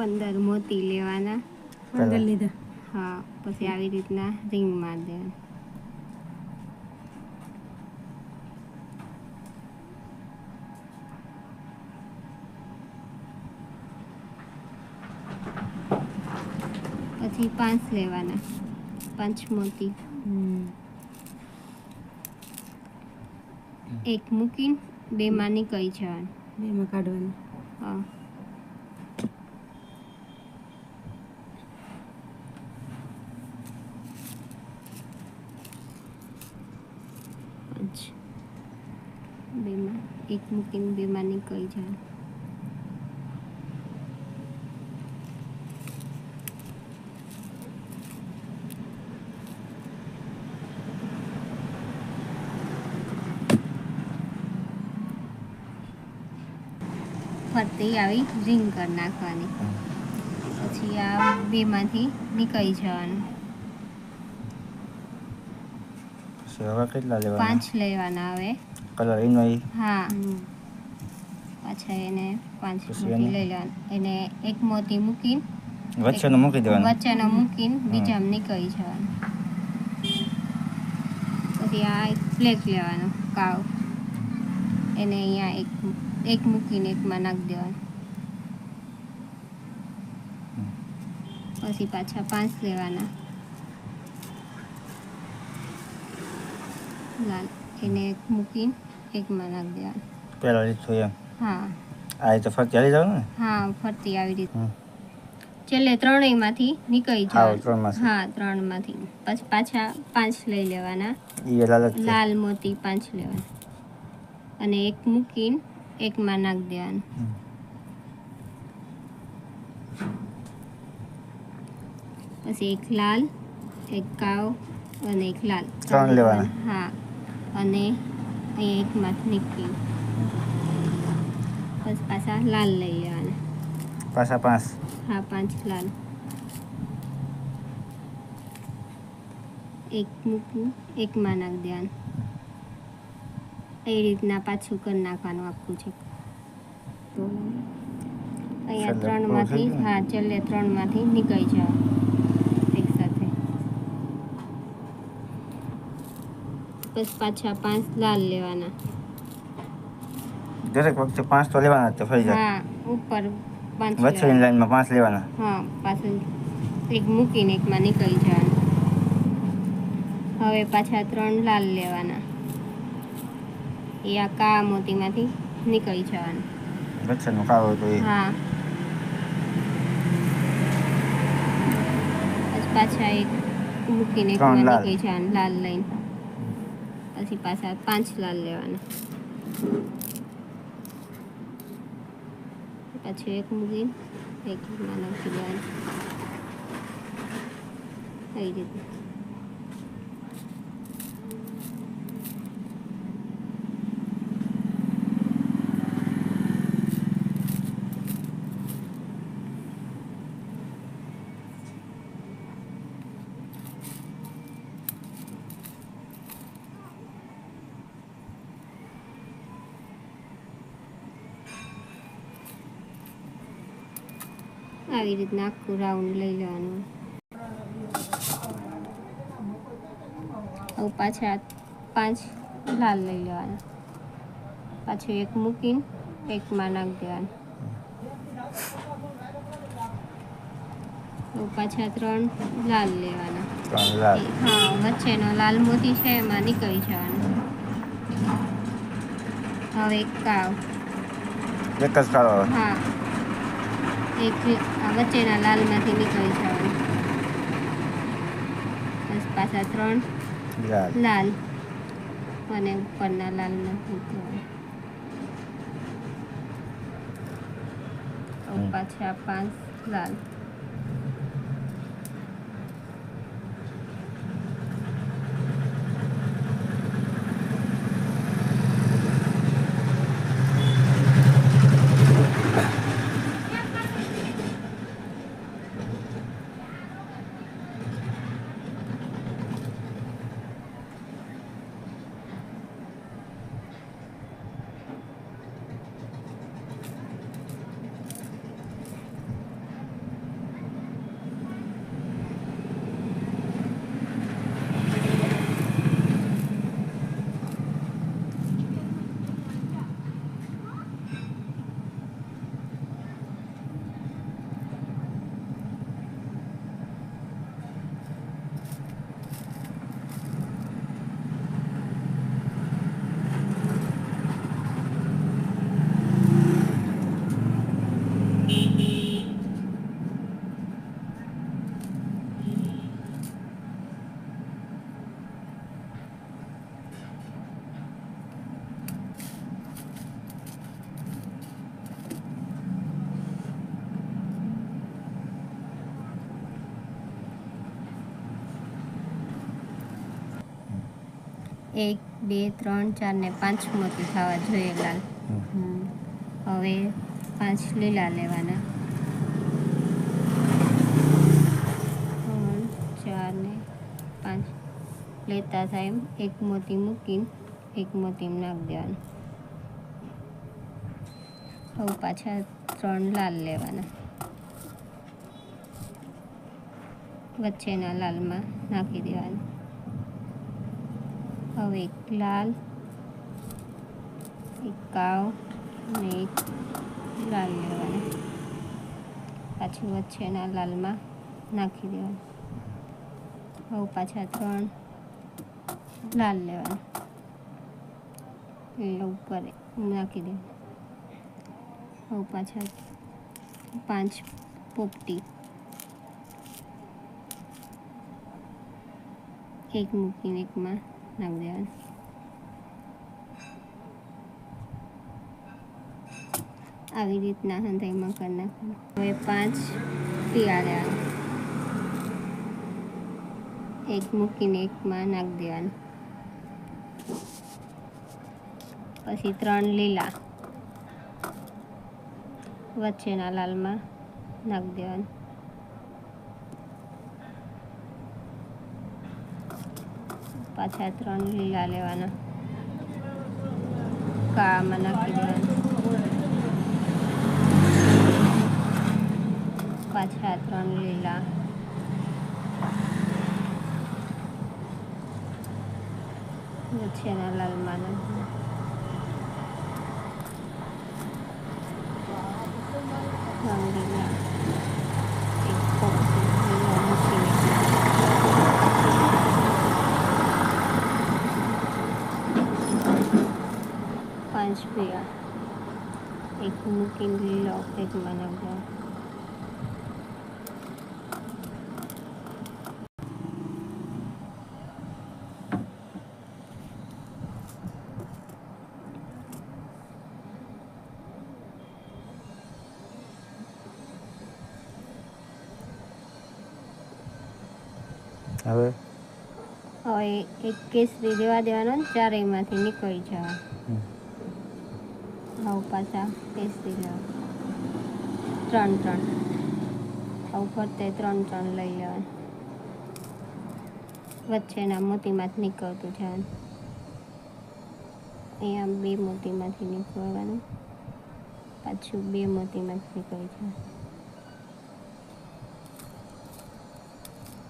પંદર મોતી લેવાના. પંદર લીધા. હા પછી આવી રીતના રિંગ માર દેવાની. પછી પાંચ લેવાના. પાંચ મોતી. એક મૂકીને બે માં નીકળી જવાનું. બેમાં કાઢવાનું. હા પાંચ બેમાં એક મૂકીને બેમાં નીકળી જાય. ફરતી આવી રિંગ કરી નાખવાની. પછી આ બેમાંથી નીકળી જવાનું. હવે કેટલા લેવાના? પાંચ લેવાના આવે કલર એનો હા. પાછા એને પાંચ મોતી લઈ લેવાના એને એક મોતી મૂકીને વચ્ચેનો મૂકી દેવાનો. વચ્ચેનો મૂકીને બીજામાં નીકળી જવાનું. પછી આ એક ફ્લેક લેવાનો કાવ. એને અહીંયા એક એક મૂકીને એકમાં નાખી દેવાનું. પછી પાછા પાંચ લેવાના. લાલ. એને એક મૂકીને એકમાં નાખી દેવાનું પહેલા લીધું એમ. હા. આ તો ફરતી આવી જવાનું ને? હા ફરતી આવી રીતે. છેલ્લે ત્રણેયમાંથી નીકળી ત્રણમાંથી. હા ત્રણમાંથી. પછી પાછા પાંચ લઈ લેવાના. લાલ મોતી પાંચ લેવાના. અને એક મૂકીને એકમાં નાખી દેવાનું. પછી એક લાલ એક કાવ અને એક લાલ. ત્રણ લેવાના. હા. અને અહીંયા એકમાંથી નીકળી બસ પાછા લાલ લઈ લેવાના પાછા પાંચ હા પાંચ લાલ એક મૂકવું એકમાં નાખી દેવાનું એ રીતના પાછું કરી નાખવાનું આખું છે તો અહીંયા ત્રણમાંથી? હા છેલ્લે ત્રણમાંથી નીકળી જાવ એક સાથે બસ પાછા પાંચ લાલ લેવાના. દરેક વખતે પાંચ તો લેવાના તો ફરી જાય. હા ઉપર પાંચ વચ્ચેની. લાઈનમાં પાંચ લેવાના. હા પાછું એક મૂકીને એકમાં નીકળી જવાનું. હવે પાછા ત્રણ લાલ લેવાના. એ આ કા મોતીમાંથી નીકળી જવાનું. વચ્ચેનું કાળો તો એ. હા. પછી પાછા એક મૂકીને એકમાં નીકળી જવાનું લાલ લઈને. પછી પાછા પાંચ લાલ લેવાના. પછી એક મૂકીને એક નાખી દેવાનું. આવી રીતે. આવી રીતના આખું રાઉન્ડ લઈ લેવાનું. હવે પાછા પાંચ લાલ લઈ લેવાના. પાછું એક મૂકીને એકમાં નાખી દેવાનું. પાછા ત્રણ લાલ લેવાના. હા વચ્ચેનો લાલ મોતી છે એમાં નીકળી જવાનું. હવે એક કાવ એક જ કાવ હા. એક આ વચ્ચેના લાલમાંથી નીકળી જવાનું. બસ પાછા ત્રણ લાલ. લાલ. અને ઉપરના લાલમાં નીકળવાનું પાછા પાંચ લાલ. એક બે ત્રણ ચાર ને પાંચ મોતી થવા જોઈએ લાલ. હવે પાંચ લીલા લેવાના. ત્રણ ચાર ને પાંચ. લેતા થાય એમ. એક મોતી મૂકીને એક મોતી નાખી દેવાનું. હવે પાછા ત્રણ લાલ લેવાના. વચ્ચેના લાલમાં નાખી દેવાનું. હવે એક લાલ એક કાવ અને એક લાલ લેવાના પાછું વચ્ચેના લાલમાં નાખી દેવાનું હવે પાછા ત્રણ લાલ લેવાના એટલે ઉપર નાખી દેવાનું હવે પાછા પાંચ પોપટી એક મૂકીને એકમાં નાખી દેવાનું આવી રીતના હંધાઈમાં કરી નાખવાનું. હવે પાંચ પીળા લેવાના એક મૂકીને એકમાં નાખી દેવાનું. પછી ત્રણ લીલા. વચ્ચેના લાલમાં નાખી દેવાનું. પાછા ત્રણ લીલા લેવાના. કાળામાં નાખી દેવાના. પાછા ત્રણ લીલા નીચેના લાલમાં નાખી ત્રણ લીલા એક પોપટી લીલો મૂકીને પાંચ પીળા એક મૂકીને લીલો એકમાં નાખી દેવાનું હવે હવે એક કેસરી રેવા દેવાનો ને ચારેયમાંથી નીકળી જવા હવે પાછા કેસરી લેવા ત્રણ ત્રણ. આવું ફરતે ત્રણ ત્રણ લઈ લેવાનું વચ્ચેના મોતીમાંથી નીકળતું જવાનું અહીંયા બે મોતીમાંથી નીકળવાનું. પાછું બે મોતીમાંથી નીકળી જવાનું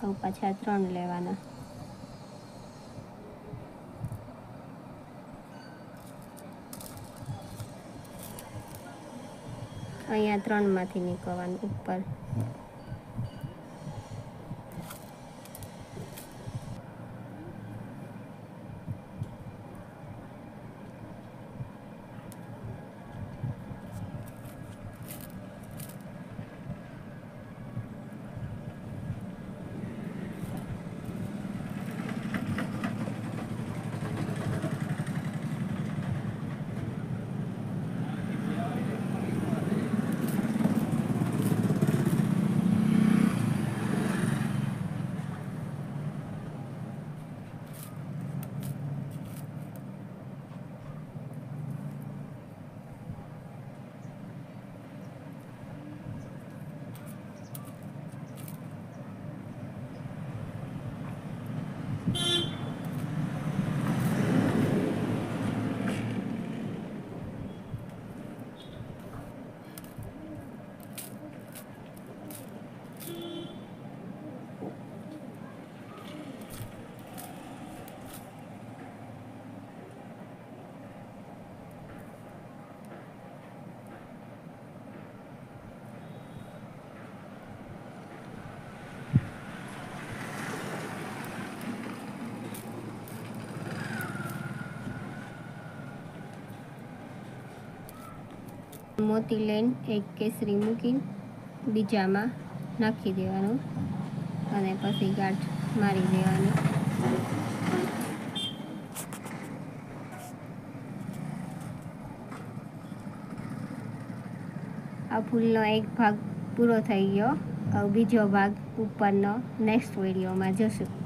આવું પાછા ત્રણ લેવાના. અહીંયા ત્રણમાંથી નીકળવાનું ઉપર. મોતી લઈને એક કેસરી મૂકીને બીજામાં નાખી દેવાનું અને પછી ગાંઠ મારી દેવાની. આ ફૂલનો એક ભાગ પૂરો થઈ ગયો. બીજો ભાગ ઉપરનો નેક્સ્ટ વિડીયોમાં જોશું.